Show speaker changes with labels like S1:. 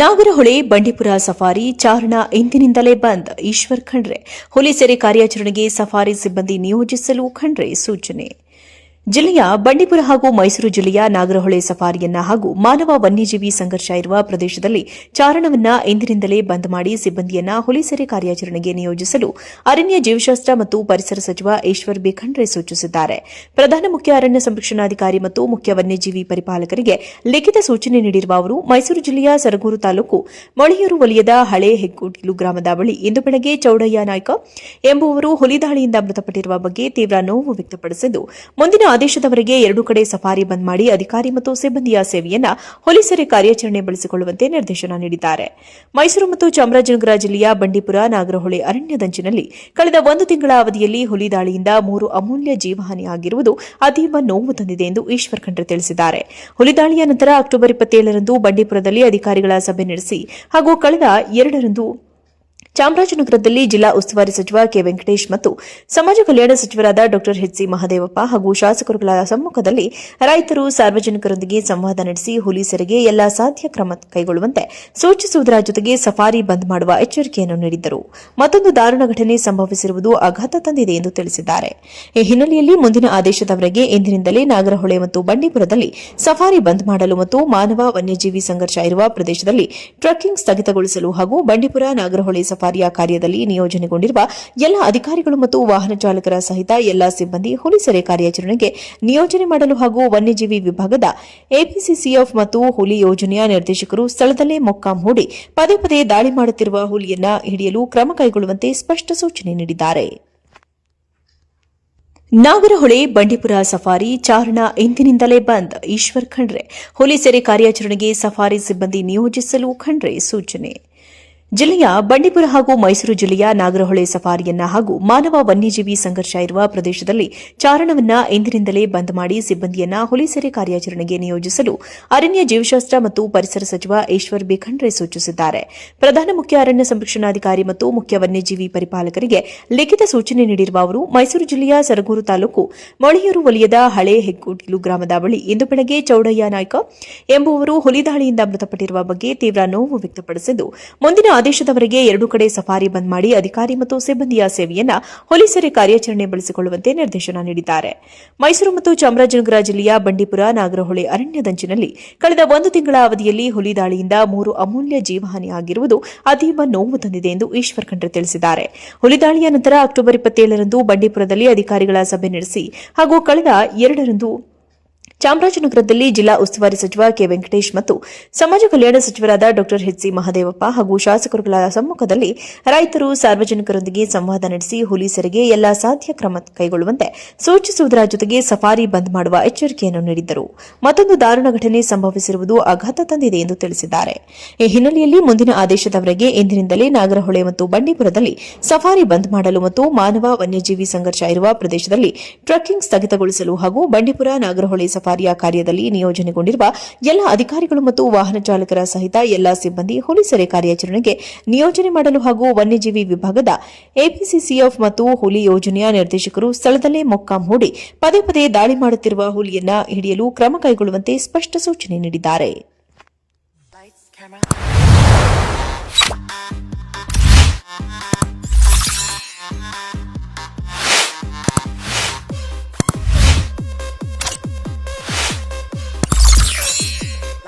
S1: Nagarahole, Bandipur safari ಚಾರಣ ಇಂದಿನಿಂದಲೇ ಬಂದ್. ಈಶ್ವರ್ ಖಂಡ್ರೆ, ಹುಲಿ ಸೆರೆ ಕಾರ್ಯಾಚರಣೆಗೆ ಸಫಾರಿ ಸಿಬ್ಬಂದಿ ನಿಯೋಜಿಸಲು ಖಂಡ್ರೆ ಸೂಚನೆ. ಜಿಲ್ಲೆಯ ಬಂಡೀಪುರ ಹಾಗೂ ಮೈಸೂರು ಜಿಲ್ಲೆಯ ನಾಗರಹೊಳೆ ಸಫಾರಿಯನ್ನ ಹಾಗೂ ಮಾನವ ವನ್ಯಜೀವಿ ಸಂಘರ್ಷ ಇರುವ ಪ್ರದೇಶದಲ್ಲಿ ಚಾರಣವನ್ನ ಇಂದಿನಿಂದಲೇ ಬಂದ್ ಮಾಡಿ ಸಿಬ್ಬಂದಿಯನ್ನ ಹುಲಿ ಸೆರೆ ಕಾರ್ಯಾಚರಣೆಗೆ ನಿಯೋಜಿಸಲು ಅರಣ್ಯ ಜೀವಶಾಸ್ತ್ರ ಮತ್ತು ಪರಿಸರ ಸಚಿವ ಈಶ್ವರ್ ಬಿ ಖಂಡ್ರೆ ಸೂಚಿಸಿದ್ದಾರೆ. ಪ್ರಧಾನ ಮುಖ್ಯ ಅರಣ್ಯ ಸಂರಕ್ಷಣಾಧಿಕಾರಿ ಮತ್ತು ಮುಖ್ಯ ವನ್ಯಜೀವಿ ಪರಿಪಾಲಕರಿಗೆ ಲಿಖಿತ ಸೂಚನೆ ನೀಡಿರುವ ಅವರು, ಮೈಸೂರು ಜಿಲ್ಲೆಯ ಸರಗೂರು ತಾಲೂಕು ಮೊಳೆಯೂರು ವಲಯದ ಹಳೆ ಹೆಗ್ಗೋಟಿಲು ಗ್ರಾಮದ ಬಳಿ ಇಂದು ಬೆಳಗ್ಗೆ ಚೌಡಯ್ಯ ನಾಯ್ಕ ಎಂಬುವರು ಹುಲಿ ದಾಳಿಯಿಂದ ಮೃತಪಟ್ಟಿರುವ ಬಗ್ಗೆ ತೀವ್ರ ನೋವು ವ್ಯಕ್ತಪಡಿಸಿದ್ದು, ಮುಂದಿನ ಆದೇಶದವರೆಗೆ ಎರಡು ಕಡೆ ಸಫಾರಿ ಬಂದ್ ಮಾಡಿ ಅಧಿಕಾರಿ ಮತ್ತು ಸಿಬ್ಬಂದಿಯ ಸೇವೆಯನ್ನ ಹೊಲಿಸರೆ ಸೆರೆ ಕಾರ್ಯಾಚರಣೆ ಬಳಸಿಕೊಳ್ಳುವಂತೆ ನಿರ್ದೇಶನ ನೀಡಿದ್ದಾರೆ. ಮೈಸೂರು ಮತ್ತು ಚಾಮರಾಜನಗರ ಜಿಲ್ಲೆಯ ಬಂಡೀಪುರ, ನಾಗರಹೊಳೆ ಅರಣ್ಯದಂಚಿನಲ್ಲಿ ಕಳೆದ ಒಂದು ತಿಂಗಳ ಅವಧಿಯಲ್ಲಿ ಹುಲಿ ದಾಳಿಯಿಂದ ಮೂರು ಅಮೂಲ್ಯ ಜೀವಹಾನಿಯಾಗಿರುವುದು ಅತೀವ ನೋವು ತಂದಿದೆ ಎಂದು ಈಶ್ವರ್ ಖಂಡ್ರೆ ತಿಳಿಸಿದ್ದಾರೆ. ಹುಲಿ ದಾಳಿಯ ನಂತರ ಅಕ್ಟೋಬರ್ ಇಪ್ಪತ್ತೇಳರಂದು ಬಂಡೀಪುರದಲ್ಲಿ ಅಧಿಕಾರಿಗಳ ಸಭೆ ನಡೆಸಿ ಹಾಗೂ ಕಳೆದ ಎರಡರಂದು ಚಾಮರಾಜನಗರದಲ್ಲಿ ಜಿಲ್ಲಾ ಉಸ್ತುವಾರಿ ಸಚಿವ ಕೆ ವೆಂಕಟೇಶ್ ಮತ್ತು ಸಮಾಜ ಕಲ್ಯಾಣ ಸಚಿವರಾದ ಡಾ ಎಚ್ಸಿ ಮಹದೇವಪ್ಪ ಹಾಗೂ ಶಾಸಕರುಗಳ ಸಮ್ಮುಖದಲ್ಲಿ ರೈತರು ಸಾರ್ವಜನಿಕರೊಂದಿಗೆ ಸಂವಾದ ನಡೆಸಿ ಹುಲಿ ಸೆರೆಗೆ ಎಲ್ಲಾ ಸಾಧ್ಯ ಕ್ರಮ ಕೈಗೊಳ್ಳುವಂತೆ ಸೂಚಿಸುವುದರ ಜೊತೆಗೆ ಸಫಾರಿ ಬಂದ್ ಮಾಡುವ ಎಚ್ಚರಿಕೆಯನ್ನು ನೀಡಿದ್ದರು. ಮತ್ತೊಂದು ದಾರುಣ ಘಟನೆ ಸಂಭವಿಸಿರುವುದು ಆಘಾತ ತಂದಿದೆ ಎಂದು ತಿಳಿಸಿದ್ದಾರೆ. ಈ ಹಿನ್ನೆಲೆಯಲ್ಲಿ ಮುಂದಿನ ಆದೇಶದವರೆಗೆ ಇಂದಿನಿಂದಲೇ ನಾಗರಹೊಳೆ ಮತ್ತು ಬಂಡೀಪುರದಲ್ಲಿ ಸಫಾರಿ ಬಂದ್ ಮಾಡಲು ಮತ್ತು ಮಾನವ ವನ್ಯಜೀವಿ ಸಂಘರ್ಷ ಇರುವ ಪ್ರದೇಶದಲ್ಲಿ ಟ್ರಕ್ಕಿಂಗ್ ಸ್ಥಗಿತಗೊಳಿಸಲು ಹಾಗೂ ಬಂಡೀಪುರ ನಾಗರಹೊಳೆ ಸಫಾರಿಯ ಕಾರ್ಯದಲ್ಲಿ ನಿಯೋಜನೆಗೊಂಡಿರುವ ಎಲ್ಲ ಅಧಿಕಾರಿಗಳು ಮತ್ತು ವಾಹನ ಚಾಲಕರ ಸಹಿತ ಎಲ್ಲ ಸಿಬ್ಬಂದಿ ಹುಲಿಸರೆ ಕಾರ್ಯಾಚರಣೆಗೆ ನಿಯೋಜನೆ ಮಾಡಲು ಹಾಗೂ ವನ್ಯಜೀವಿ ವಿಭಾಗದ ಎಪಿಸಿಸಿಎಫ್ ಮತ್ತು ಹುಲಿ ಯೋಜನೆಯ ನಿರ್ದೇಶಕರು ಸ್ಥಳದಲ್ಲೇ ಮೊಕ್ಕಾಂ ಹೂಡಿ ಪದೇ ಪದೇ ದಾಳಿ ಮಾಡುತ್ತಿರುವ ಹುಲಿಯನ್ನ ಹಿಡಿಯಲು ಕ್ರಮ ಕೈಗೊಳ್ಳುವಂತೆ ಸ್ಪಷ್ಟ ಸೂಚನೆ ನೀಡಿದ್ದಾರೆ. ನಾಗರಹೊಳೆ, ಬಂಡೀಪುರ ಸಫಾರಿ ಚಾರಣ ಇಂದಿನಿಂದಲೇ ಬಂದ್. ಈಶ್ವರ್ ಖಂಡ್ರೆ. ಹುಲಿ ಸೆರೆ ಕಾರ್ಯಾಚರಣೆಗೆ ಸಫಾರಿ ಸಿಬ್ಬಂದಿ ನಿಯೋಜಿಸಲು ಖಂಡ್ರೆ ಸೂಚನೆ. ಜಿಲ್ಲೆಯ ಬಂಡೀಪುರ ಹಾಗೂ ಮೈಸೂರು ಜಿಲ್ಲೆಯ ನಾಗರಹೊಳೆ ಸಫಾರಿಯನ್ನ ಹಾಗೂ ಮಾನವ ವನ್ಯಜೀವಿ ಸಂಘರ್ಷ ಇರುವ ಪ್ರದೇಶದಲ್ಲಿ ಚಾರಣವನ್ನ ಇಂದಿನಿಂದಲೇ ಬಂದ್ ಮಾಡಿ ಸಿಬ್ಬಂದಿಯನ್ನ ಹುಲಿ ಸೆರೆ ಕಾರ್ಯಾಚರಣೆಗೆ ನಿಯೋಜಿಸಲು ಅರಣ್ಯ ಜೀವಶಾಸ್ತ್ರ ಮತ್ತು ಪರಿಸರ ಸಚಿವ ಈಶ್ವರ್ ಬಿ ಖಂಡ್ರೆ ಸೂಚಿಸಿದ್ದಾರೆ. ಪ್ರಧಾನ ಮುಖ್ಯ ಅರಣ್ಯ ಸಂರಕ್ಷಣಾಧಿಕಾರಿ ಮತ್ತು ಮುಖ್ಯ ವನ್ಯಜೀವಿ ಪರಿಪಾಲಕರಿಗೆ ಲಿಖಿತ ಸೂಚನೆ ನೀಡಿರುವ ಅವರು, ಮೈಸೂರು ಜಿಲ್ಲೆಯ ಸರಗೂರು ತಾಲೂಕು ಮೊಳೆಯೂರು ವಲಯದ ಹಳೆ ಹೆಗ್ಗೋಟಿಲು ಗ್ರಾಮದ ಬಳಿ ಇಂದು ಬೆಳಗ್ಗೆ ಚೌಡಯ್ಯ ನಾಯ್ಕ ಎಂಬುವರು ಹುಲಿ ದಾಳಿಯಿಂದ ಮೃತಪಟ್ಟಿರುವ ಬಗ್ಗೆ ತೀವ್ರ ನೋವು ವ್ಯಕ್ತಪಡಿಸಿದ್ದು, ಮುಂದಿನ ಆದೇಶದವರೆಗೆ ಎರಡು ಕಡೆ ಸಫಾರಿ ಬಂದ್ ಮಾಡಿ ಅಧಿಕಾರಿ ಮತ್ತು ಸಿಬ್ಬಂದಿಯ ಸೇವೆಯನ್ನ ಹುಲಿ ಸೆರೆ ಕಾರ್ಯಾಚರಣೆ ಬಳಸಿಕೊಳ್ಳುವಂತೆ ನಿರ್ದೇಶನ ನೀಡಿದ್ದಾರೆ. ಮೈಸೂರು ಮತ್ತು ಚಾಮರಾಜನಗರ ಜಿಲ್ಲೆಯ ಬಂಡೀಪುರ, ನಾಗರಹೊಳೆ, ಅರಣ್ಯದಂಚಿನಲ್ಲಿ ಕಳೆದ ಒಂದು ತಿಂಗಳ ಅವಧಿಯಲ್ಲಿ ಹುಲಿ ದಾಳಿಯಿಂದ ಮೂರು ಅಮೂಲ್ಯ ಜೀವಹಾನಿಯಾಗಿರುವುದು ಅತೀವ ನೋವು ತಂದಿದೆ ಎಂದು ಈಶ್ವರ್ ಖಂಡ್ರೆ ತಿಳಿಸಿದ್ದಾರೆ. ಹುಲಿ ದಾಳಿಯ ನಂತರ ಅಕ್ಟೋಬರ್ ಇಪ್ಪತ್ತೇಳರಂದು ಬಂಡೀಪುರದಲ್ಲಿ ಅಧಿಕಾರಿಗಳ ಸಭೆ ನಡೆಸಿ ಹಾಗೂ ಕಳೆದ ಎರಡರಂದು ಚಾಮರಾಜನಗರದಲ್ಲಿ ಜಿಲ್ಲಾ ಉಸ್ತುವಾರಿ ಸಚಿವ ಕೆ ವೆಂಕಟೇಶ್ ಮತ್ತು ಸಮಾಜ ಕಲ್ಯಾಣ ಸಚಿವರಾದ ಡಾ ಎಚ್ಸಿ ಮಹದೇವಪ್ಪ ಹಾಗೂ ಶಾಸಕರುಗಳ ಸಮ್ಮುಖದಲ್ಲಿ ರೈತರು ಸಾರ್ವಜನಿಕರೊಂದಿಗೆ ಸಂವಾದ ನಡೆಸಿ ಹುಲಿ ಸೆರೆಗೆ ಎಲ್ಲಾ ಸಾಧ್ಯ ಕ್ರಮ ಕೈಗೊಳ್ಳುವಂತೆ ಸೂಚಿಸುವುದರ ಜೊತೆಗೆ ಸಫಾರಿ ಬಂದ್ ಮಾಡುವ ಎಚ್ಚರಿಕೆಯನ್ನು ನೀಡಿದ್ದರು. ಮತ್ತೊಂದು ದಾರುಣ ಘಟನೆ ಸಂಭವಿಸಿರುವುದು ಆಘಾತ ತಂದಿದೆ ಎಂದು ತಿಳಿಸಿದ್ದಾರೆ. ಈ ಹಿನ್ನೆಲೆಯಲ್ಲಿ ಮುಂದಿನ ಆದೇಶದವರೆಗೆ ಇಂದಿನಿಂದಲೇ ನಾಗರಹೊಳೆ ಮತ್ತು ಬಂಡೀಪುರದಲ್ಲಿ ಸಫಾರಿ ಬಂದ್ ಮಾಡಲು ಮತ್ತು ಮಾನವ ವನ್ಯಜೀವಿ ಸಂಘರ್ಷ ಇರುವ ಪ್ರದೇಶದಲ್ಲಿ ಟ್ರಕ್ಕಿಂಗ್ ಸ್ಥಗಿತಗೊಳಿಸಲು ಹಾಗೂ ಬಂಡೀಪುರ ನಾಗರಹೊಳೆ ಸಫಾರಿಯ ಕಾರ್ಯದಲ್ಲಿ ನಿಯೋಜನೆಗೊಂಡಿರುವ ಎಲ್ಲ ಅಧಿಕಾರಿಗಳು ಮತ್ತು ವಾಹನ ಚಾಲಕರ ಸಹಿತ ಎಲ್ಲಾ ಸಿಬ್ಬಂದಿ ಹುಲಿ ಸೆರೆ ಕಾರ್ಯಾಚರಣೆಗೆ ನಿಯೋಜನೆ ಮಾಡಲು ಹಾಗೂ ವನ್ಯಜೀವಿ ವಿಭಾಗದ ಎಪಿಸಿಸಿಎಫ್ ಮತ್ತು ಹುಲಿ ಯೋಜನೆಯ ನಿರ್ದೇಶಕರು ಸ್ಥಳದಲ್ಲೇ ಮೊಕ್ಕಾಂ ಹೂಡಿ ಪದೇ ಪದೇ ದಾಳಿ ಮಾಡುತ್ತಿರುವ ಹುಲಿಯನ್ನ ಹಿಡಿಯಲು ಕ್ರಮ ಕೈಗೊಳ್ಳುವಂತೆ ಸ್ಪಷ್ಟ ಸೂಚನೆ ನೀಡಿದ್ದಾರೆ.